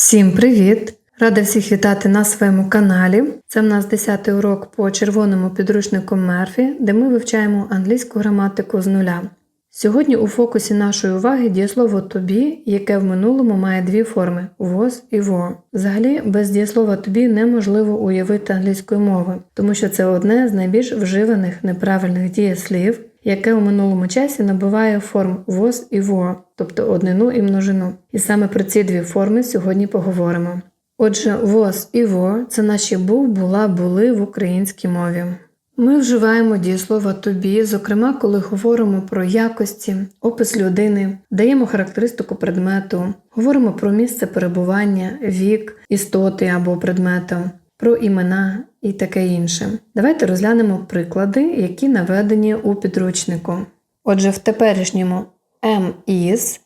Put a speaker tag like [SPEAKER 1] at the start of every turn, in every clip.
[SPEAKER 1] Всім привіт! Рада всіх вітати на своєму каналі. Це в нас 10 урок по червоному підручнику Мерфі, де ми вивчаємо англійську граматику з нуля. Сьогодні у фокусі нашої уваги дієслово тобі, яке в минулому має дві форми was і were. Взагалі, без дієслова тобі неможливо уявити англійської мови, тому що це одне з найбільш вживаних неправильних дієслів, яке у минулому часі набуває форм was і were, тобто однину і множину. І саме про ці дві форми сьогодні поговоримо. Отже, was і were – це наші був, була, були в українській мові. Ми вживаємо дієслова тобі, зокрема, коли говоримо про якості, опис людини, даємо характеристику предмету, говоримо про місце перебування, вік, істоти або предмету, про імена і таке інше. Давайте розглянемо приклади, які наведені у підручнику. Отже, в теперішньому am is,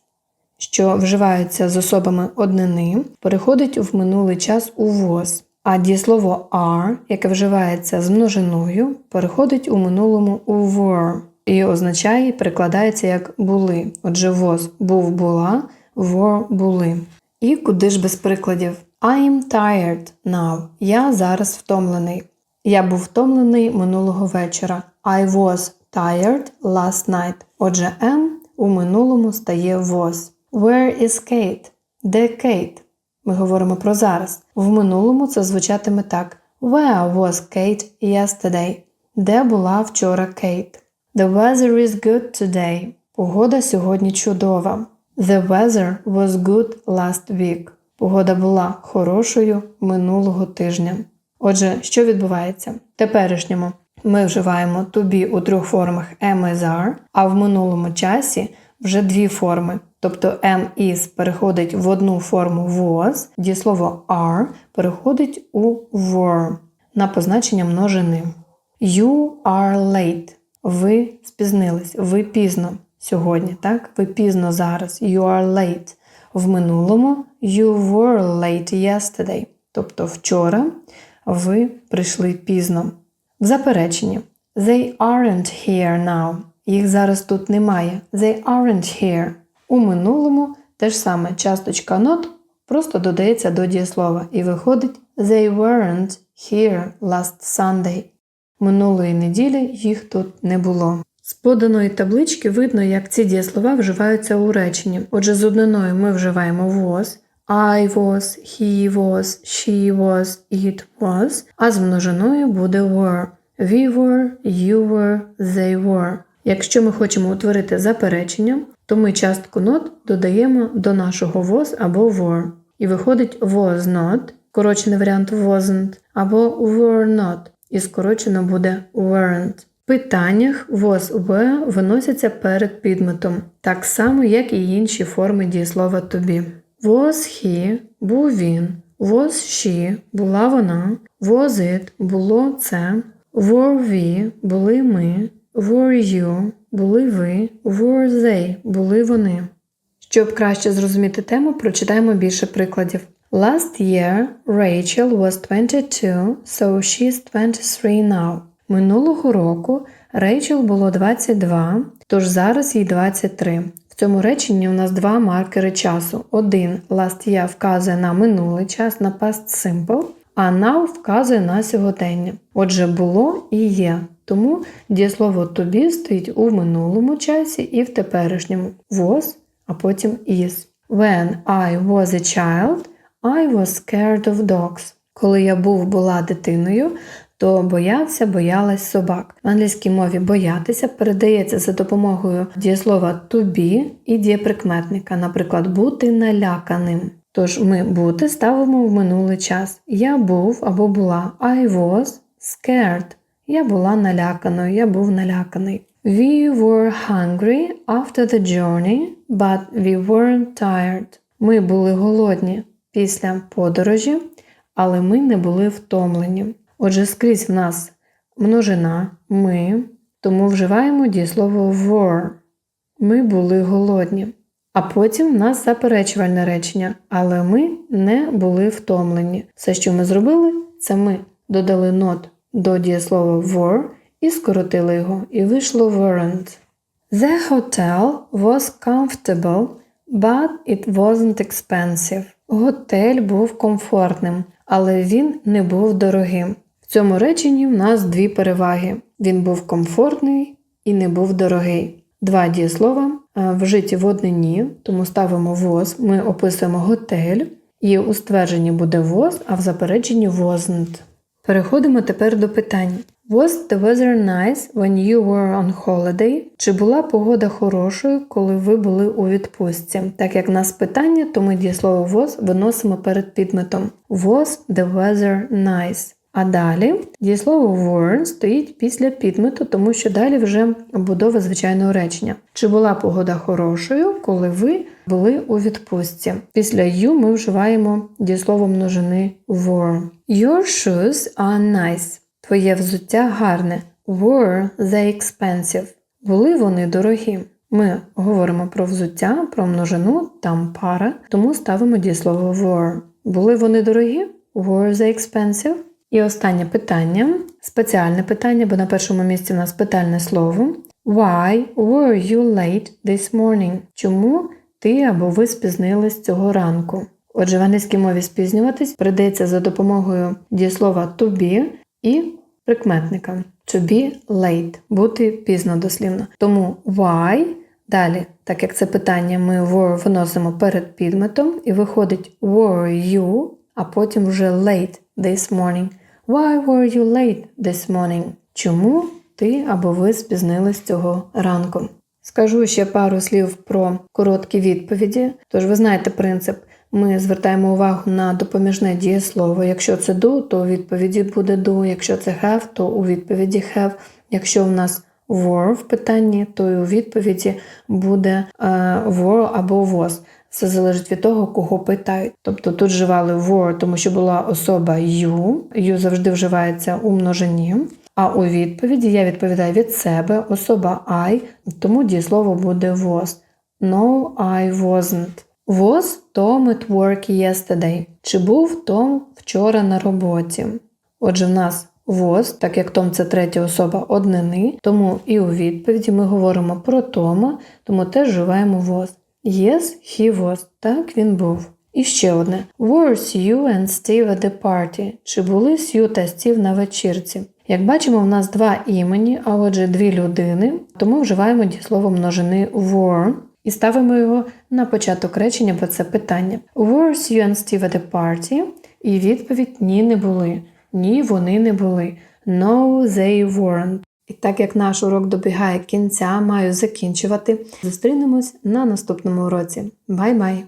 [SPEAKER 1] що вживаються з особами однини, переходить в минулий час у was. А дієслово are, яке вживається з множиною, переходить у минулому у were і означає, перекладається як були. Отже, was був була, were були. І куди ж без прикладів? I'm tired now. Я зараз втомлений. Я був втомлений минулого вечора. I was tired last night. Отже, am у минулому стає was. Where is Kate? Де Кейт? Ми говоримо про зараз. В минулому це звучатиме так: Where was Kate yesterday? Де була вчора Кейт? The weather is good today. Погода сьогодні чудова. The weather was good last week. Погода була хорошою минулого тижня. Отже, що відбувається? В теперішньому ми вживаємо to be у трьох формах are, а в минулому часі вже дві форми. Тобто am is переходить в одну форму was, дієслово are переходить у were на позначення множини. You are late. Ви спізнились, ви пізно сьогодні, так? Ви пізно зараз. You are late. В минулому you were late yesterday. Тобто вчора ви прийшли пізно. В запереченні They aren't here now. Їх зараз тут немає. They aren't here. У минулому те ж саме часточка not просто додається до дієслова і виходить They weren't here last Sunday. Минулої неділі їх тут не було. З поданої таблички видно, як ці дієслова вживаються у реченні. Отже, з одниною ми вживаємо was, I was, he was, she was, it was, а з множиною буде were. We were, you were, they were. Якщо ми хочемо утворити заперечення, то ми частку not додаємо до нашого was або were. І виходить was not, скорочений варіант wasn't, або were not, і скорочено буде weren't. В питаннях was were виносяться перед підметом, так само, як і інші форми дієслова to be. Was he був він, was she була вона, was it було це, were we були ми, were you були ви, were they були вони. Щоб краще зрозуміти тему, прочитаємо більше прикладів. Last year Rachel was 22, so she's 23 now. Минулого року Рейчел було 22, тож зараз їй 23. В цьому реченні у нас два маркери часу. Один last year вказує на минулий час, на past simple, а now вказує на сьогодення. Отже, було і є. Тому дієслово to be стоїть у минулому часі і в теперішньому was, а потім is. When I was a child, I was scared of dogs. Коли я був була дитиною, то боявся, боялась собак. В англійській мові боятися передається за допомогою дієслова to be і дієприкметника, наприклад, бути наляканим. Тож ми бути ставимо в минулий час. Я був або була I was scared. Я була наляканою, я був наляканий. We were hungry after the journey, but we weren't tired. Ми були голодні після подорожі, але ми не були втомлені. Отже, скрізь в нас множина ми, тому вживаємо дієслово were. Ми були голодні. А потім в нас заперечувальне речення, але ми не були втомлені. Все, що ми зробили, це ми додали not до дієслова were і скоротили його, і вийшло weren't. The hotel was comfortable, but it wasn't expensive. Готель був комфортним, але він не був дорогим. Цьому реченні в нас дві переваги: він був комфортний і не був дорогий. Два дієслова е, вжиті в однині, тому ставимо was, ми описуємо готель, і у ствердженні буде was, а в запереченні wasn't. Переходимо тепер до питань. Was the weather nice when you were on holiday? Чи була погода хорошою, коли ви були у відпустці? Так як в нас питання, то ми дієслово was виносимо перед підметом. Was the weather nice? А далі дієслово were стоїть після підмету, тому що далі вже будова звичайного речення. Чи була погода хорошою, коли ви були у відпустці? Після you ми вживаємо дієслово множини were. Your shoes are nice. Твоє взуття гарне. Were they expensive? Були вони дорогі. Ми говоримо про взуття, про множину, там пара, тому ставимо дієслово were. Були вони дорогі? Were they expensive? І останнє питання, спеціальне питання, бо на першому місці в нас питальне слово. Why were you late this morning? Чому ти або ви спізнились цього ранку? Отже, в англійській мові спізнюватись прийдеться за допомогою дієслова to be і прикметника to be late, бути пізно дослівно. Тому why, далі, так як це питання, ми were виносимо перед підметом, і виходить were you, а потім вже late this morning. Why were you late this morning? Чому ти або ви спізнились цього ранку? Скажу ще пару слів про короткі відповіді. Тож ви знаєте принцип. Ми звертаємо увагу на допоміжне дієслово. Якщо це do, то у відповіді буде do. Якщо це have, то у відповіді have. Якщо в нас were в питанні, то і у відповіді буде е, were або was. Все залежить від того, кого питають. Тобто тут вживали were, тому що була особа you. You завжди вживається у множині. А у відповіді я відповідаю від себе, особа I, тому дієслово буде was. No, I wasn't. Was Tom at work yesterday? Чи був Том вчора на роботі? Отже, в нас was, так як Том це третя особа однини, тому і у відповіді ми говоримо про Тома, тому теж вживаємо was. Yes, he was. Так, він був. І ще одне. Were Sue and Steve at the party? Чи були Сью та Стів на вечірці? Як бачимо, в нас два імені, а отже дві людини, тому вживаємо дієслово множини were і ставимо його на початок речення, бо це питання. Were Sue and Steve at the party? І відповідь ні, не були. Ні, вони не були. No, they weren't. І так як наш урок добігає кінця, маю закінчувати. Зустрінемось на наступному уроці. Бай-бай!